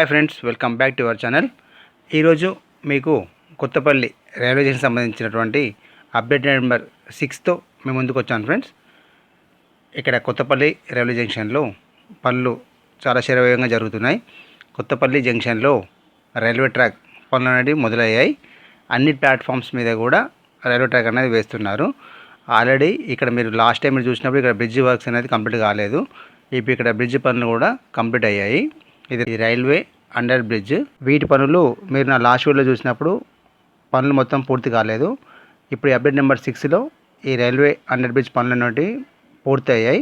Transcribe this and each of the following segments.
Hi friends welcome back to our channel ఈరోజు మీకు Kothapalli railway station సంబంధించినటువంటి అప్డేట్ నెంబర్ సిక్స్తో మేము ముందుకు వచ్చాను ఫ్రెండ్స్ ఇక్కడ కొత్తపల్లి రైల్వే జంక్షన్లో పనులు చాలా శరవేగంగా జరుగుతున్నాయి. కొత్తపల్లి జంక్షన్లో రైల్వే ట్రాక్ పనులు అనేవి మొదలయ్యాయి. అన్ని ప్లాట్ఫామ్స్ మీద కూడా రైల్వే ట్రాక్ అనేది వేస్తున్నారు. ఆల్రెడీ ఇక్కడ మీరు లాస్ట్ టైం మీరు చూసినప్పుడు ఇక్కడ బ్రిడ్జ్ వర్క్స్ అనేది కంప్లీట్ కాలేదు. ఇప్పుడు ఇక్కడ బ్రిడ్జ్ పనులు కూడా కంప్లీట్ అయ్యాయి. ఇది రైల్వే అండర్ బ్రిడ్జ్. వీటి పనులు మీరు నా లాస్ట్ వీడియోలో చూసినప్పుడు పనులు మొత్తం పూర్తి కాలేదు. ఇప్పుడు అప్డేట్ నెంబర్ సిక్స్లో ఈ రైల్వే అండర్ బ్రిడ్జ్ పనులు అనేవి పూర్తి అయ్యాయి.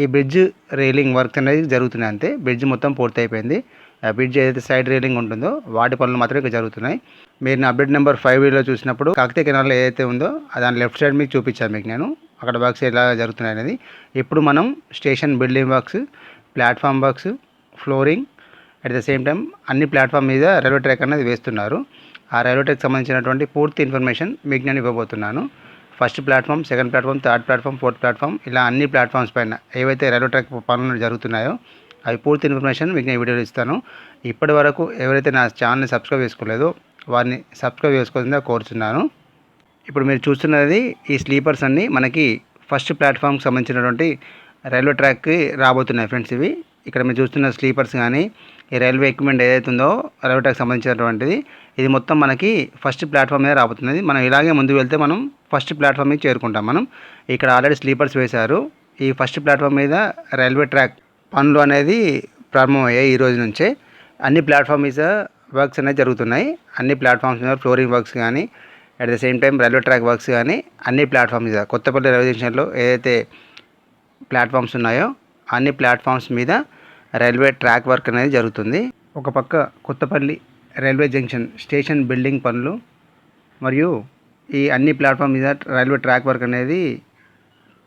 ఈ బ్రిడ్జ్ రైలింగ్ వర్క్ అనేది జరుగుతున్నాయి అంతే. బ్రిడ్జ్ మొత్తం పూర్తి అయిపోయింది. ఆ బ్రిడ్జ్ ఏదైతే సైడ్ రైలింగ్ ఉంటుందో వాటి పనులు మాత్రమే జరుగుతున్నాయి. మీరు నా అప్డేట్ నెంబర్ ఫైవ్లో చూసినప్పుడు కాకతీయ కెనాల్లో ఏదైతే ఉందో దాని లెఫ్ట్ సైడ్ మీకు చూపించాను మీకు నేను. అక్కడ వర్క్స్ ఎలా జరుగుతున్నాయి అనేది. ఇప్పుడు మనం station building works platform works flooring. At the same time అన్ని ప్లాట్ఫామ్ మీద రైల్వే ట్రాక్ అనేది వేస్తున్నారు. ఆ రైల్వే ట్రాక్ సంబంధించినటువంటి పూర్తి ఇన్ఫర్మేషన్ మీకు నేను ఇవ్వబోతున్నాను. First platform second platform third platform fourth platform ఇలా అన్ని ప్లాట్ఫామ్స్ పైన ఏవైతే రైల్వే ట్రాక్ పనులు జరుగుతున్నాయో అవి పూర్తి ఇన్ఫర్మేషన్ మీకు నేను వీడియోలో ఇస్తాను. ఇప్పటి వరకు ఎవరైతే నా ఛానల్ని సబ్స్క్రైబ్ చేసుకోలేదో వారిని సబ్స్క్రైబ్ చేసుకోవాలని కోరుతున్నాను ఇప్పుడు మీరు చూస్తున్నది ఈ స్లీపర్స్ అన్నీ మనకి ఫస్ట్ ప్లాట్ఫామ్కి సంబంధించినటువంటి రైల్వే ట్రాక్కి రాబోతున్నాయి ఫ్రెండ్స్ ఇవి. ఇక్కడ మీరు చూస్తున్న స్లీపర్స్ కానీ ఈ రైల్వే ఎక్విప్మెంట్ ఏదైతే ఉందో రైల్వే సంబంధించినటువంటిది ఇది మొత్తం మనకి ఫస్ట్ ప్లాట్ఫామ్ మీద రాబోతున్నది. మనం ఇలాగే ముందుకు వెళ్తే మనం ఫస్ట్ ప్లాట్ఫామ్ మీద చేరుకుంటాం మనం. ఇక్కడ ఆల్రెడీ స్లీపర్స్ వేశారు. ఈ ఫస్ట్ ప్లాట్ఫామ్ మీద రైల్వే ట్రాక్ పనులు అనేది ప్రారంభమయ్యాయి ఈ రోజు నుంచే. అన్ని ప్లాట్ఫామ్ మీద వర్క్స్ అనేవి జరుగుతున్నాయి. అన్ని ప్లాట్ఫామ్స్ మీద ఫ్లోరింగ్ వర్క్స్ కానీ at the same time railway track works కానీ అన్ని ప్లాట్ఫామ్ మీద కొత్తపల్లి రైల్వే స్టేషన్లో ఏదైతే ప్లాట్ఫామ్స్ ఉన్నాయో అన్ని ప్లాట్ఫామ్స్ మీద రైల్వే ట్రాక్ వర్క్ అనేది జరుగుతుంది. ఒక పక్క Kothapalli railway junction station building పనులు మరియు ఈ అన్ని ప్లాట్ఫామ్ మీద రైల్వే ట్రాక్ వర్క్ అనేది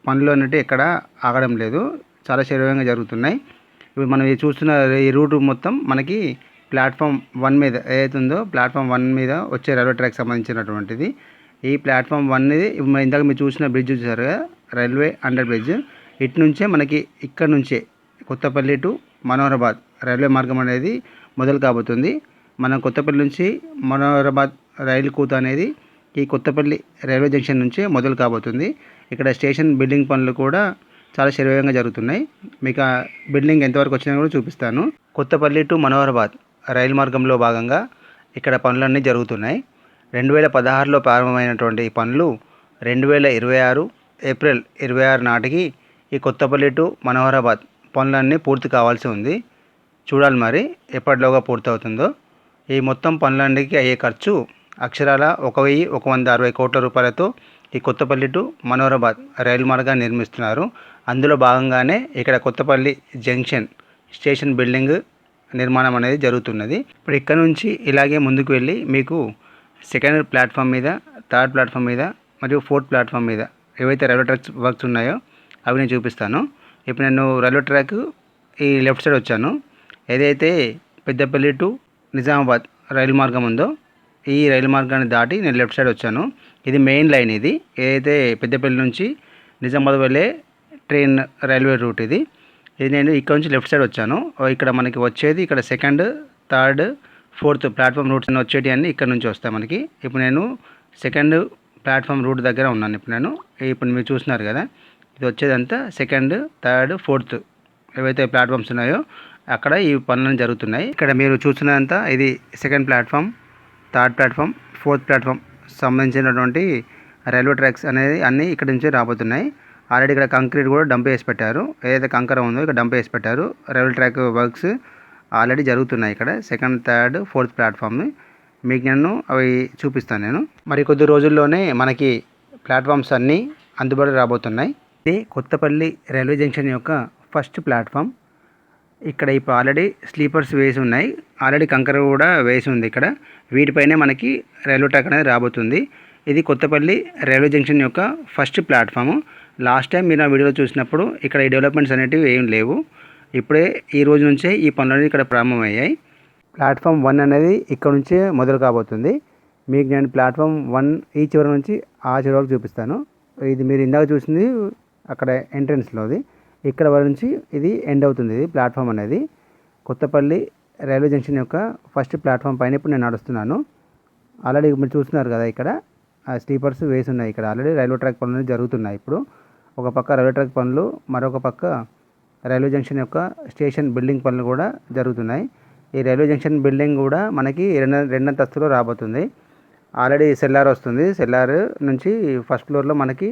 పనులు అన్నట్టు ఎక్కడ ఆగడం లేదు. చాలా శరీరంగా జరుగుతున్నాయి. ఇప్పుడు మనం చూస్తున్న ఈ రూట్ మొత్తం మనకి ప్లాట్ఫామ్ వన్ మీద ఏదైతే ఉందో ప్లాట్ఫామ్ వన్ మీద వచ్చే రైల్వే ట్రాక్ సంబంధించినటువంటిది. ఈ ప్లాట్ఫామ్ వన్ ఇది ఇందాక మీరు చూసిన బ్రిడ్జ్ చూసారు కదా? Railway under bridge. ఇటు నుంచే మనకి ఇక్కడ నుంచే కొత్తపల్లి టు మనోహరాబాద్ రైల్వే మార్గం అనేది మొదలు కాబోతుంది. మనం కొత్తపల్లి నుంచి మనోహరాబాద్ రైలు కూత అనేది ఈ కొత్తపల్లి రైల్వే జంక్షన్ నుంచే మొదలు కాబోతుంది. ఇక్కడ స్టేషన్ బిల్డింగ్ పనులు కూడా చాలా శరవేగంగా జరుగుతున్నాయి. మీకు ఆ బిల్డింగ్ ఎంతవరకు వచ్చినా కూడా చూపిస్తాను. కొత్తపల్లి టు మనోహరాబాద్ రైలు మార్గంలో భాగంగా ఇక్కడ పనులన్నీ జరుగుతున్నాయి. రెండు వేల పదహారులో ప్రారంభమైనటువంటి ఈ పనులు రెండు వేల ఇరవై ఆరు ఏప్రిల్ ఇరవై ఆరు నాటికి ఈ కొత్తపల్లి టు మనోహరాబాద్ పనులన్నీ పూర్తి కావాల్సి ఉంది. చూడాలి మరి ఎప్పటిలోగా పూర్తవుతుందో. ఈ మొత్తం పనులన్నిటికీ అయ్యే ఖర్చు అక్షరాల ఒక వెయ్యి ఒక వంద అరవై కోట్ల రూపాయలతో ఈ కొత్తపల్లి టు మనోహరాబాద్ రైలు మార్గాన్ని నిర్మిస్తున్నారు. అందులో భాగంగానే ఇక్కడ కొత్తపల్లి జంక్షన్ స్టేషన్ బిల్డింగ్ నిర్మాణం అనేది జరుగుతున్నది. ఇప్పుడు ఇక్కడ నుంచి ఇలాగే ముందుకు వెళ్ళి మీకు సెకండ్ ప్లాట్ఫామ్ మీద థర్డ్ ప్లాట్ఫామ్ మీద మరియు ఫోర్త్ ప్లాట్ఫామ్ మీద ఏవైతే రైల్వే ట్రాక్స్ వర్క్స్ ఉన్నాయో అవి నేను చూపిస్తాను. ఇప్పుడు నేను రైల్వే ట్రాక్ ఈ లెఫ్ట్ సైడ్ వచ్చాను. ఏదైతే పెద్దపల్లి టు నిజామాబాద్ రైలు మార్గం ఉందో ఈ రైలు మార్గాన్ని దాటి నేను లెఫ్ట్ సైడ్ వచ్చాను. ఇది మెయిన్ లైన్ ఇది. ఏదైతే పెద్దపల్లి నుంచి నిజామాబాద్ వెళ్ళే ట్రైన్ రైల్వే రూట్ ఇది. ఇది నేను ఇక్కడ నుంచి లెఫ్ట్ సైడ్ వచ్చాను. ఇక్కడ మనకి వచ్చేది ఇక్కడ second third fourth platform routes వచ్చేటి అన్నీ ఇక్కడ నుంచి వస్తాయి మనకి. ఇప్పుడు నేను సెకండ్ ప్లాట్ఫామ్ రూట్ దగ్గర ఉన్నాను. ఇప్పుడు నేను ఇప్పుడు మీరు చూస్తున్నారు కదా. ఇది వచ్చేదంతా సెకండ్ థర్డ్ ఫోర్త్ ఏవైతే ప్లాట్ఫామ్స్ ఉన్నాయో అక్కడ ఈ పనులు జరుగుతున్నాయి. ఇక్కడ మీరు చూస్తున్నదంతా ఇది second platform third platform fourth platform సంబంధించినటువంటి రైల్వే ట్రాక్స్ అనేది అన్నీ ఇక్కడ నుంచి రాబోతున్నాయి. ఆల్రెడీ ఇక్కడ కంక్రీట్ కూడా డంప్ వేసి పెట్టారు. ఏదైతే కంకర ఉందో ఇక్కడ డంప్ వేసి పెట్టారు. రైల్వే ట్రాక్ వర్క్స్ ఆల్రెడీ జరుగుతున్నాయి ఇక్కడ. సెకండ్ థర్డ్ ఫోర్త్ ప్లాట్ఫామ్ మీకు నేను అవి చూపిస్తాను నేను. మరి కొద్ది రోజుల్లోనే మనకి ప్లాట్ఫామ్స్ అన్నీ అందుబాటులో రాబోతున్నాయి. ఇది కొత్తపల్లి రైల్వే జంక్షన్ యొక్క ఫస్ట్ ప్లాట్ఫామ్. ఇక్కడ ఇప్పుడు ఆల్రెడీ స్లీపర్స్ వేసి ఉన్నాయి. ఆల్రెడీ కంకర కూడా వేసి ఉంది ఇక్కడ. వీటిపైనే మనకి రైల్వే ట్రాక్ అనేది రాబోతుంది. ఇది కొత్తపల్లి రైల్వే జంక్షన్ యొక్క ఫస్ట్ ప్లాట్ఫామ్. లాస్ట్ టైం మీరు నా వీడియోలో చూసినప్పుడు ఇక్కడ ఈ డెవలప్మెంట్స్ అనేటివి ఏం లేవు. ఇప్పుడే ఈ రోజు నుంచే ఈ పనులు ఇక్కడ ప్రారంభమయ్యాయి. ప్లాట్ఫామ్ వన్ అనేది ఇక్కడ నుంచే మొదలు కాబోతుంది. మీకు నేను ప్లాట్ఫామ్ వన్ ఈ చివరి నుంచి ఆ చివరి వరకు చూపిస్తాను. ఇది మీరు ఇందాక చూసింది అక్కడ ఎంట్రన్స్లోది ఇక్కడ నుంచి ఇది ఎండ్ అవుతుంది. ఇది ప్లాట్ఫామ్ అనేది. కొత్తపల్లి రైల్వే జంక్షన్ యొక్క ఫస్ట్ ప్లాట్ఫామ్ పైన ఇప్పుడు నేను నడుస్తున్నాను. ఆల్రెడీ మీరు చూస్తున్నారు కదా ఇక్కడ. ఆ స్లీపర్స్ వేసి ఉన్నాయి ఇక్కడ. ఆల్రెడీ రైల్వే ట్రాక్ పనులు జరుగుతున్నాయి ఇప్పుడు. ఒక పక్క రైల్వే ట్రాక్ పనులు మరొక పక్క రైల్వే జంక్షన్ యొక్క స్టేషన్ బిల్డింగ్ పనులు కూడా జరుగుతున్నాయి. ఈ రైల్వే జంక్షన్ బిల్డింగ్ కూడా మనకి రెండు రెండంతస్తులో రాబోతుంది. ఆల్రెడీ సెల్లార్ వస్తుంది. సెల్లార్ నుంచి ఫస్ట్ ఫ్లోర్లో మనకి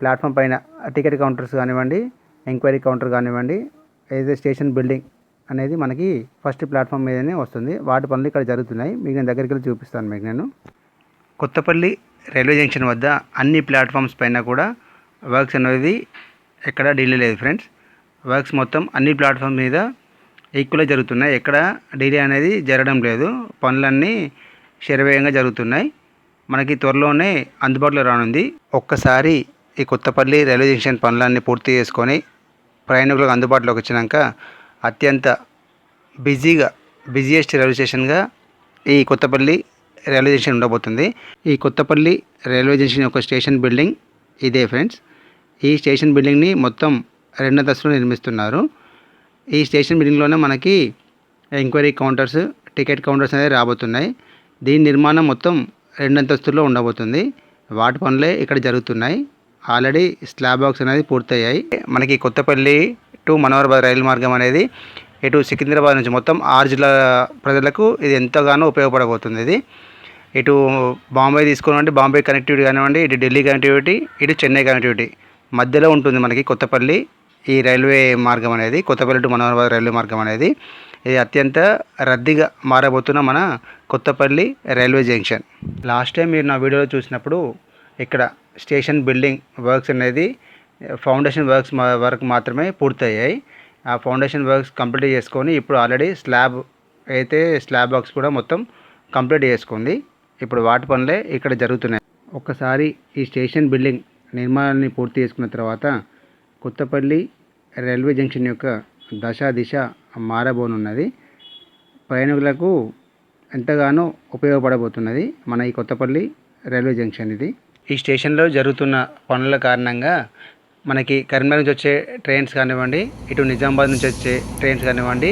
ప్లాట్ఫామ్ పైన టికెట్ కౌంటర్స్ కానివ్వండి ఎంక్వైరీ కౌంటర్ కానివ్వండి ఏదైతే స్టేషన్ బిల్డింగ్ అనేది మనకి ఫస్ట్ ప్లాట్ఫామ్ మీదనే వస్తుంది. వాటి పనులు ఇక్కడ జరుగుతున్నాయి. మీకు నేను దగ్గరికి వెళ్ళి చూపిస్తాను మీకు నేను. కొత్తపల్లి రైల్వే జంక్షన్ వద్ద అన్ని ప్లాట్ఫామ్స్ పైన కూడా వర్క్స్ అనేది ఎక్కడ డిలే లేదు ఫ్రెండ్స్. వర్క్స్ మొత్తం అన్ని ప్లాట్ఫామ్ మీద ఈక్వల్గా జరుగుతున్నాయి. ఎక్కడ డిలే అనేది జరగడం లేదు. పనులన్నీ శరవేగంగా జరుగుతున్నాయి. మనకి త్వరలోనే అందుబాటులో రానుంది. ఒక్కసారి ఈ కొత్తపల్లి రైల్వే జంక్షన్ పనులన్నీ పూర్తి చేసుకొని ప్రయాణికులకు అందుబాటులోకి వచ్చినాక అత్యంత బిజీగా బిజియెస్ట్ రైల్వే స్టేషన్గా ఈ కొత్తపల్లి రైల్వే జంక్షన్ ఉండబోతుంది. ఈ కొత్తపల్లి రైల్వే జంక్షన్ యొక్క స్టేషన్ బిల్డింగ్ ఇదే ఫ్రెండ్స్. ఈ స్టేషన్ బిల్డింగ్ని మొత్తం రెండు అంతస్తులు నిర్మిస్తున్నారు. ఈ స్టేషన్ బిల్డింగ్లోనే మనకి ఎంక్వైరీ కౌంటర్స్ టికెట్ కౌంటర్స్ అనేవి రాబోతున్నాయి. దీని నిర్మాణం మొత్తం రెండు అంతస్తుల్లో ఉండబోతుంది. వాటి పనులే ఇక్కడ జరుగుతున్నాయి. ఆల్రెడీ స్లాబ్ బాక్స్ అనేది పూర్తయ్యాయి. మనకి కొత్తపల్లి టు మనోహరాబాద్ రైలు మార్గం అనేది ఇటు సికింద్రాబాద్ నుంచి మొత్తం ఆరు జిల్లా ప్రజలకు ఇది ఎంతగానో ఉపయోగపడబోతుంది ఇది. ఇటు బాంబే తీసుకోనివ్వండి బాంబే కనెక్టివిటీ కానివ్వండి ఇటు ఢిల్లీ కనెక్టివిటీ ఇటు చెన్నై కనెక్టివిటీ మధ్యలో ఉంటుంది మనకి కొత్తపల్లి ఈ రైల్వే మార్గం అనేది కొత్తపల్లి టు మనోహరాబాద్ రైల్వే మార్గం అనేది. ఇది అత్యంత రద్దీగా మారబోతున్న మన Kothapalli railway junction. Last time మీరు నా వీడియోలో చూసినప్పుడు ఇక్కడ స్టేషన్ బిల్డింగ్ వర్క్స్ అనేది ఫౌండేషన్ వర్క్స్ వరకు మాత్రమే పూర్తయ్యాయి. ఆ ఫౌండేషన్ వర్క్స్ కంప్లీట్ చేసుకొని ఇప్పుడు ఆల్రెడీ స్లాబ్ అయితే స్లాబ్ వర్క్స్ కూడా మొత్తం కంప్లీట్ చేసుకుంది. ఇప్పుడు వాటి పనులే ఇక్కడ జరుగుతున్నాయి. ఒక్కసారి ఈ స్టేషన్ బిల్డింగ్ నిర్మాణాన్ని పూర్తి చేసుకున్న తర్వాత కొత్తపల్లి రైల్వే జంక్షన్ యొక్క దశ దిశ మారబోనున్నది. ప్రయాణికులకు ఎంతగానో ఉపయోగపడబోతున్నది మన ఈ కొత్తపల్లి రైల్వే జంక్షన్ ఇది. ఈ స్టేషన్లో జరుగుతున్న పనుల కారణంగా మనకి కరీంనగర్ నుంచి వచ్చే ట్రైన్స్ కానివ్వండి ఇటు నిజామాబాద్ నుంచి వచ్చే ట్రైన్స్ కానివ్వండి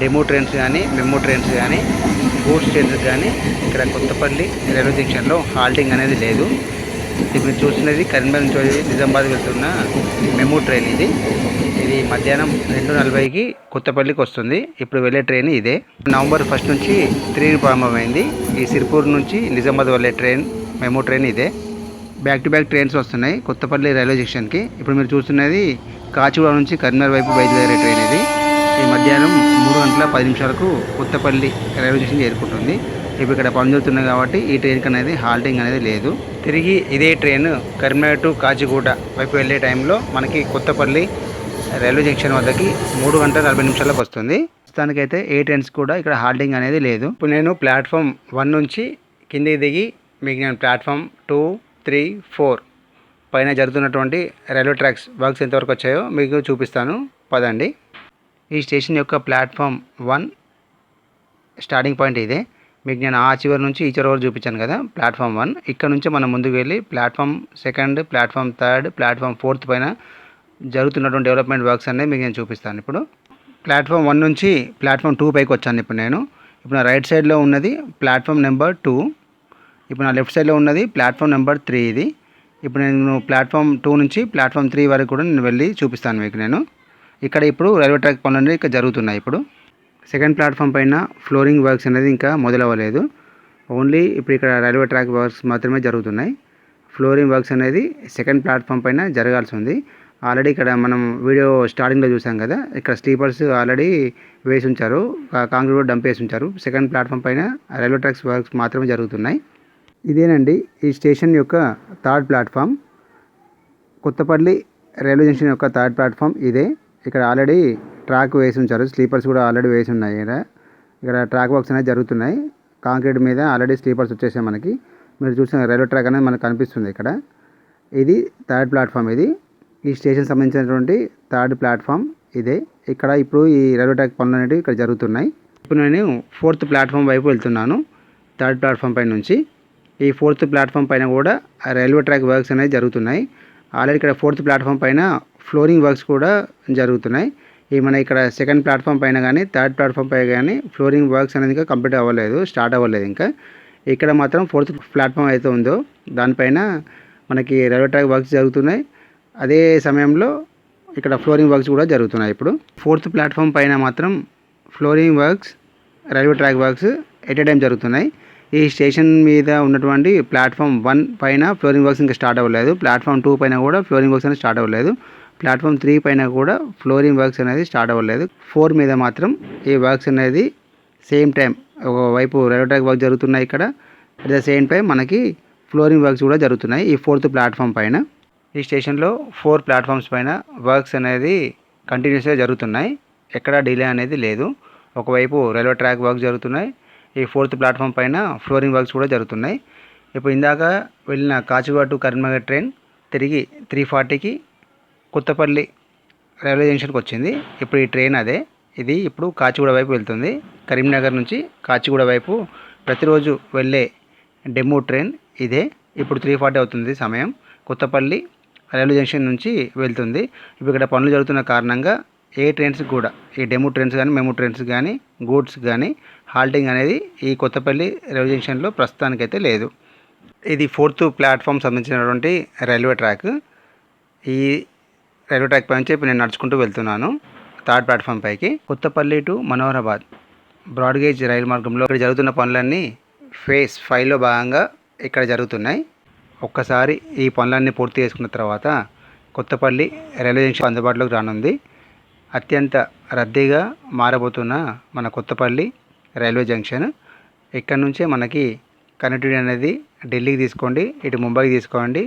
డెమో ట్రైన్స్ కానీ మెమో ట్రైన్స్ కానీ గూడ్స్ ట్రైన్స్ కానీ ఇక్కడ కొత్తపల్లి రైల్వే జంక్షన్లో హాల్టింగ్ అనేది లేదు. ఇప్పుడు మీరు చూస్తున్నది కరీంనగర్ నుంచి నిజామాబాద్ వెళ్తున్న మెమో ట్రైన్ ఇది. ఇది మధ్యాహ్నం రెండు నలభైకి కొత్తపల్లికి వస్తుంది. ఇప్పుడు వెళ్ళే ట్రైన్ ఇదే. నవంబర్ ఫస్ట్ నుంచి త్రీ ప్రారంభమైంది. ఈ సిరిపూర్ నుంచి నిజామాబాద్ వెళ్ళే ట్రైన్ మెమో ట్రైన్ ఇదే. బ్యాక్ టు బ్యాక్ ట్రైన్స్ వస్తున్నాయి. కొత్తపల్లి రైల్వే స్టేషన్కి. ఇప్పుడు మీరు చూస్తున్నది కాచిగూడ నుంచి కరీంనగర్ వైపు బయలుదేరే ట్రైన్ ఇది. ఈ మధ్యాహ్నం మూడు గంటల పది నిమిషాలకు కొత్తపల్లి రైల్వే స్టేషన్ చేరుకుంటుంది. ఇప్పుడు ఇక్కడ పని జరుగుతున్నాయి కాబట్టి ఈ ట్రైన్కి అనేది హాల్టింగ్ అనేది లేదు. తిరిగి ఇదే ట్రైన్ కరీంనగర్ టు కాచిగూడ వైపు వెళ్ళే టైంలో మనకి కొత్తపల్లి రైల్వే జంక్షన్ వద్దకి మూడు గంటల నలభై నిమిషాలకు వస్తుంది. ప్రస్తుతానికైతే ఏ ట్రైన్స్ కూడా ఇక్కడ హాల్టింగ్ అనేది లేదు. ఇప్పుడు నేను ప్లాట్ఫామ్ వన్ నుంచి కిందికి దిగి మీకు నేను ప్లాట్ఫామ్ టూ త్రీ ఫోర్ పైన జరుగుతున్నటువంటి రైల్వే ట్రాక్స్ వర్క్స్ ఎంతవరకు వచ్చాయో మీకు చూపిస్తాను. పదండి. ఈ స్టేషన్ యొక్క ప్లాట్ఫామ్ వన్ స్టార్టింగ్ పాయింట్ ఇదే. మీకు నేను ఆ చివరి నుంచి ఈ చివరి వరకు చూపించాను కదా ప్లాట్ఫామ్ వన్. ఇక్కడ నుంచి మనం ముందుకు వెళ్ళి platform second platform third platform fourth పైన జరుగుతున్నటువంటి డెవలప్మెంట్ వర్క్స్ అనేది మీకు నేను చూపిస్తాను ఇప్పుడు. ప్లాట్ఫామ్ వన్ నుంచి ప్లాట్ఫామ్ టూ పైకి వచ్చాను ఇప్పుడు నేను. ఇప్పుడు నా రైట్ సైడ్లో ఉన్నది ప్లాట్ఫామ్ నెంబర్ టూ. ఇప్పుడు నా లెఫ్ట్ సైడ్లో ఉన్నది ప్లాట్ఫామ్ నెంబర్ త్రీ ఇది. ఇప్పుడు నేను ప్లాట్ఫామ్ టూ నుంచి ప్లాట్ఫామ్ త్రీ వరకు కూడా నేను వెళ్ళి చూపిస్తాను మీకు నేను. ఇక్కడ ఇప్పుడు రైల్వే ట్రాక్ పనులు అనేవి ఇక్కడ జరుగుతున్నాయి ఇప్పుడు. సెకండ్ ప్లాట్ఫామ్ పైన ఫ్లోరింగ్ వర్క్స్ అనేది ఇంకా మొదలవ్వలేదు. ఓన్లీ ఇప్పుడు ఇక్కడ రైల్వే ట్రాక్ వర్క్స్ మాత్రమే జరుగుతున్నాయి. ఫ్లోరింగ్ వర్క్స్ అనేది సెకండ్ ప్లాట్ఫామ్ పైన జరగాల్సి ఉంది. ఆల్రెడీ ఇక్కడ మనం వీడియో స్టార్టింగ్లో చూసాం కదా ఇక్కడ స్లీపర్స్ ఆల్రెడీ వేసి ఉంచారు. కాంక్రీట్ డంప్ వేసి ఉంచారు. సెకండ్ ప్లాట్ఫామ్ పైన రైల్వే ట్రాక్స్ వర్క్స్ మాత్రమే జరుగుతున్నాయి. ఇదేనండి ఈ స్టేషన్ యొక్క third platform. Kothapalli railway junction యొక్క థర్డ్ ప్లాట్ఫామ్ ఇదే. ఇక్కడ ఆల్రెడీ ట్రాక్ వేసి ఉంచారు. స్లీపర్స్ కూడా ఆల్రెడీ వేసి ఉన్నాయి. ఇక్కడ ఇక్కడ ట్రాక్ వర్క్స్ అనేవి జరుగుతున్నాయి. కాంక్రీట్ మీద ఆల్రెడీ స్లీపర్స్ వచ్చేసాయి మనకి. మీరు చూసిన రైల్వే ట్రాక్ అనేది మనకు కనిపిస్తుంది ఇక్కడ. ఇది థర్డ్ ప్లాట్ఫామ్ ఇది. ఈ స్టేషన్ సంబంధించినటువంటి థర్డ్ ప్లాట్ఫామ్ ఇదే. ఇక్కడ ఇప్పుడు ఈ రైల్వే ట్రాక్ పనులు అనేవి ఇక్కడ జరుగుతున్నాయి. ఇప్పుడు నేను ఫోర్త్ ప్లాట్ఫామ్ వైపు వెళ్తున్నాను. థర్డ్ ప్లాట్ఫామ్ పై నుంచి. ఈ ఫోర్త్ ప్లాట్ఫామ్ పైన కూడా రైల్వే ట్రాక్ వర్క్స్ అనేవి జరుగుతున్నాయి. ఆల్రెడీ ఇక్కడ ఫోర్త్ ప్లాట్ఫామ్ పైన ఫ్లోరింగ్ వర్క్స్ కూడా జరుగుతున్నాయి. ఈ మన ఇక్కడ సెకండ్ ప్లాట్ఫామ్ పైన కానీ థర్డ్ ప్లాట్ఫామ్ పైన కానీ ఫ్లోరింగ్ వర్క్స్ అనేది ఇంకా కంప్లీట్ అవ్వలేదు స్టార్ట్ అవ్వలేదు ఇంకా. ఇక్కడ మాత్రం ఫోర్త్ ప్లాట్ఫామ్ అయితే ఉందో దానిపైన మనకి రైల్వే ట్రాక్ వర్క్స్ జరుగుతున్నాయి. అదే సమయంలో ఇక్కడ ఫ్లోరింగ్ వర్క్స్ కూడా జరుగుతున్నాయి ఇప్పుడు. ఫోర్త్ ప్లాట్ఫామ్ పైన మాత్రం flooring works railway track works at a time జరుగుతున్నాయి. ఈ స్టేషన్ మీద ఉన్నటువంటి ప్లాట్ఫామ్ వన్ పైన ఫ్లోరింగ్ వర్క్స్ ఇంకా స్టార్ట్ అవ్వలేదు. ప్లాట్ఫామ్ టూ పైన కూడా ఫ్లోరింగ్ వర్క్స్ అనేది స్టార్ట్ అవ్వలేదు. ప్లాట్ఫామ్ త్రీ పైన కూడా ఫ్లోరింగ్ వర్క్స్ అనేది స్టార్ట్ అవ్వలేదు. ఫోర్ మీద మాత్రం ఈ వర్క్స్ అనేది సేమ్ టైం ఒకవైపు రైల్వే ట్రాక్ వర్క్ జరుగుతున్నాయి ఇక్కడ. అట్ ద సేమ్ టైం మనకి ఫ్లోరింగ్ వర్క్స్ కూడా జరుగుతున్నాయి ఈ ఫోర్త్ ప్లాట్ఫామ్ పైన. ఈ స్టేషన్లో ఫోర్ ప్లాట్ఫామ్స్ పైన వర్క్స్ అనేది కంటిన్యూస్గా జరుగుతున్నాయి. ఎక్కడ డిలే అనేది లేదు. ఒకవైపు రైల్వే ట్రాక్ వర్క్ జరుగుతున్నాయి. ఈ ఫోర్త్ ప్లాట్ఫామ్ పైన ఫ్లోరింగ్ వర్క్స్ కూడా జరుగుతున్నాయి. ఇప్పుడు ఇందాక వెళ్ళిన కాచిగూడ టు కరీంనగర్ ట్రైన్ తిరిగి త్రీ ఫార్టీకి కొత్తపల్లి రైల్వే జంక్షన్కి వచ్చింది. ఇప్పుడు ఈ ట్రైన్ అదే. ఇది ఇప్పుడు కాచిగూడ వైపు వెళ్తుంది. కరీంనగర్ నుంచి కాచిగూడ వైపు ప్రతిరోజు వెళ్ళే డెమో ట్రైన్ ఇదే. ఇప్పుడు త్రీ ఫార్టీ అవుతుంది సమయం. కొత్తపల్లి రైల్వే జంక్షన్ నుంచి వెళ్తుంది. ఇప్పుడు ఇక్కడ పనులు జరుగుతున్న కారణంగా ఏ ట్రైన్స్ కూడా ఈ డెమో ట్రైన్స్ కానీ మెమో ట్రైన్స్ కానీ గూడ్స్ కానీ హాల్టింగ్ అనేది ఈ కొత్తపల్లి రైల్వే జంక్షన్లో ప్రస్తుతానికైతే లేదు. ఇది ఫోర్త్ ప్లాట్ఫామ్ సంబంధించినటువంటి రైల్వే ట్రాక్. ఈ రైల్వే ట్రాక్ పై నుంచి ఇప్పుడు నేను నడుచుకుంటూ వెళ్తున్నాను థర్డ్ ప్లాట్ఫామ్ పైకి. Kothapalli to Manoharabad broad gauge రైలు మార్గంలో ఇక్కడ జరుగుతున్న పనులన్నీ ఫేస్ ఫైవ్లో భాగంగా ఇక్కడ జరుగుతున్నాయి. ఒక్కసారి ఈ పనులన్నీ పూర్తి చేసుకున్న తర్వాత కొత్తపల్లి రైల్వే జంక్షన్ అందుబాటులోకి రానుంది. అత్యంత రద్దీగా మారబోతున్న మన కొత్తపల్లి రైల్వే జంక్షన్. ఇక్కడ నుంచే మనకి కనెక్టివిటీ అనేది ఢిల్లీకి తీసుకోండి ఇటు ముంబైకి తీసుకోండి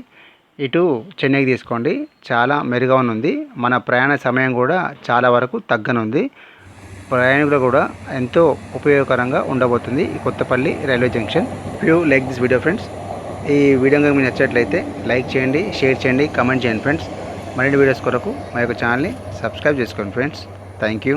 ఇటు చెన్నైకి తీసుకోండి. చాలా మెరుగా ఉంది మన ప్రయాణ సమయం కూడా చాలా వరకు తగ్గనుంది. ప్రయాణికులు కూడా ఎంతో ఉపయోగకరంగా ఉండబోతుంది ఈ Kothapalli railway junction. You like this video friends ఈ వీడియో కనుక మీకు నచ్చినట్లయితే లైక్ చేయండి షేర్ చేయండి కమెంట్ చేయండి ఫ్రెండ్స్ మరిన్ని వీడియోస్ కొరకు మా యొక్క ఛానల్ని సబ్స్క్రైబ్ చేసుకోండి ఫ్రెండ్స్. Thank you.